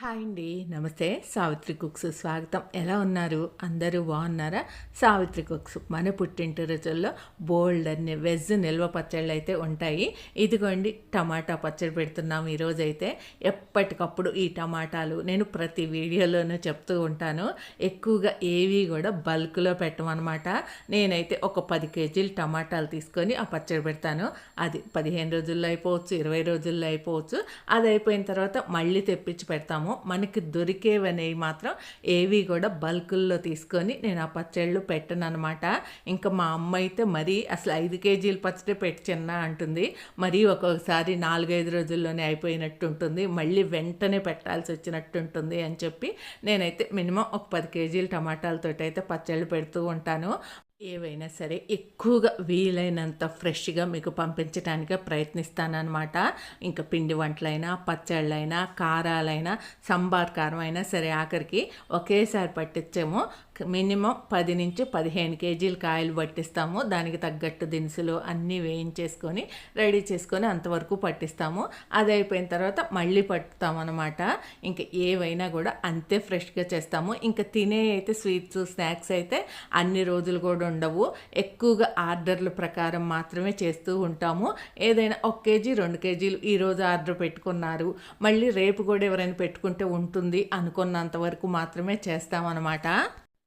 Hi అండి. నమస్తే. Savitri cooks స్వాగతం. ఎలా ఉన్నారు? అందరూ బాగున్నారా? సావిత్రి కుక్స్ మన పుట్టింటి రుచుల్లో బోల్డ్ అన్ని వెజ్ నిల్వ పచ్చళ్ళు అయితే ఉంటాయి. ఇదిగోండి టమాటా పచ్చడి పెడుతున్నాం ఈరోజు అయితే ఎప్పటికప్పుడు ఈ టమాటాలు నేను ప్రతి వీడియోలోనూ చెప్తూ ఉంటాను. ఎక్కువగా ఏవి కూడా బల్క్లో పెట్టమన్నమాట నేనైతే ఒక పది కేజీలు టమాటాలు తీసుకొని ఆ పచ్చడి పెడతాను. అది పదిహేను రోజుల్లో అయిపోవచ్చు ఇరవై రోజుల్లో అయిపోవచ్చు. అది అయిపోయిన తర్వాత మళ్ళీ తెప్పించి పెడతాము. మనకి దొరికేవనేవి మాత్రం ఏవి కూడా బల్కుల్లో తీసుకొని నేను ఆ పచ్చళ్ళు పెట్టను అనమాట ఇంకా మా అమ్మ అయితే మరీ అసలు ఐదు కేజీలు పచ్చడి పెట్టి చిన్న అంటుంది. మరీ ఒక్కొక్కసారి నాలుగైదు రోజుల్లోనే అయిపోయినట్టు ఉంటుంది మళ్ళీ వెంటనే పెట్టాల్సి వచ్చినట్టు ఉంటుంది అని చెప్పి నేనైతే మినిమం ఒక పది కేజీలు టమాటాలతో అయితే పచ్చళ్ళు పెడుతూ ఉంటాను. ఏవైనా సరే ఎక్కువగా వీలైనంత ఫ్రెష్గా మీకు పంపించడానికి ప్రయత్నిస్తానన్నమాట. ఇంకా పిండి వంటలైనా పచ్చళ్ళైనా కారాలైనా సంబార్ కారం అయినా సరే ఆఖరికి ఒకేసారి పట్టించాము మినిమం పది నుంచి పదిహేను కేజీలు కాయలు పట్టిస్తాము. దానికి తగ్గట్టు దినుసులు అన్నీ వేయించేసుకొని రెడీ చేసుకొని అంతవరకు పట్టిస్తాము. అది అయిపోయిన తర్వాత మళ్ళీ పట్టుతాం అనమాట ఇంకా ఏవైనా కూడా అంతే ఫ్రెష్గా చేస్తాము. ఇంకా తినే అయితే స్వీట్స్ స్నాక్స్ అయితే అన్ని రోజులు కూడా ఉండవు. ఎక్కువగా ఆర్డర్ల ప్రకారం మాత్రమే చేస్తూ ఉంటాము. ఏదైనా ఒక కేజీ రెండు కేజీలు ఈరోజు ఆర్డర్ పెట్టుకున్నారు. మళ్ళీ రేపు కూడా ఎవరైనా పెట్టుకుంటే ఉంటుంది అనుకున్నంత వరకు మాత్రమే చేస్తామన్నమాట.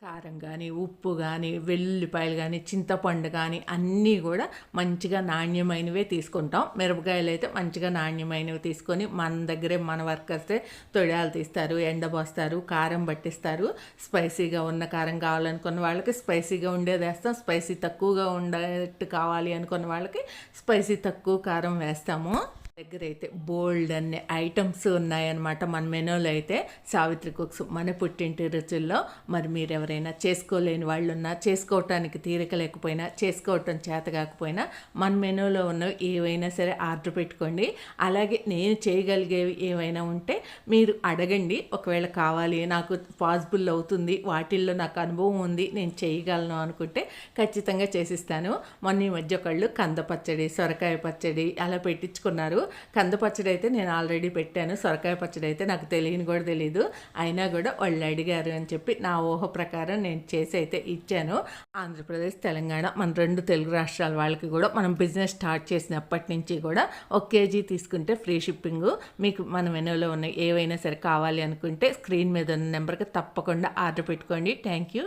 కారం కానీ ఉప్పు కానీ వెల్లుల్లిపాయలు కానీ చింతపండు కానీ అన్నీ కూడా మంచిగా నాణ్యమైనవే తీసుకుంటాం. మిరపకాయలు అయితే మంచిగా నాణ్యమైనవి తీసుకొని మన దగ్గరే మన వర్కర్సే తొడాలు తీస్తారు ఎండబోస్తారు కారం పట్టిస్తారు. స్పైసీగా ఉన్న కారం కావాలనుకున్న వాళ్ళకి స్పైసీగా ఉండేది వేస్తాం. స్పైసీ తక్కువగా ఉండేట్టు కావాలి అనుకున్న వాళ్ళకి స్పైసీ తక్కువ కారం వేస్తాము. దగ్గర అయితే బోల్డ్ అనే ఐటమ్స్ ఉన్నాయన్నమాట మన మెనూలో అయితే. సావిత్రి కుక్స్ మన పుట్టింటి రుచుల్లో. మరి మీరు ఎవరైనా చేసుకోలేని వాళ్ళు ఉన్నా చేసుకోవటానికి తీరిక లేకపోయినా చేసుకోవటం చేత కాకపోయినా మన మెనూలో ఉన్నవి ఏవైనా సరే ఆర్డర్ పెట్టుకోండి. అలాగే నేను చేయగలిగేవి ఏవైనా ఉంటే మీరు అడగండి. ఒకవేళ కావాలి నాకు పాసిబుల్ అవుతుంది వాటిల్లో నాకు అనుభవం ఉంది నేను చేయగలను అనుకుంటే ఖచ్చితంగా చేసిస్తాను. మొన్న ఈ మధ్య ఒకళ్ళు కంద పచ్చడి సొరకాయ పచ్చడి అలా పెట్టించుకున్నారు. కంద పచ్చడి అయితే నేను ఆల్రెడీ పెట్టాను. సొరకాయ పచ్చడి అయితే నాకు తెలియని కూడా తెలియదు అయినా కూడా వాళ్ళు అడిగారు అని చెప్పి నా ఊహ ప్రకారం నేను చేసి అయితే ఇచ్చాను. ఆంధ్రప్రదేశ్ తెలంగాణ మన రెండు తెలుగు రాష్ట్రాల వాళ్ళకి కూడా మనం బిజినెస్ స్టార్ట్ చేసినప్పటి నుంచి కూడా ఒక కేజీ తీసుకుంటే ఫ్రీ షిప్పింగ్ మీకు మన మెనూలో ఉన్న ఏవైనా సరే కావాలి అనుకుంటే స్క్రీన్ మీద ఉన్న నెంబర్కి తప్పకుండా ఆర్డర్ పెట్టుకోండి. Thank you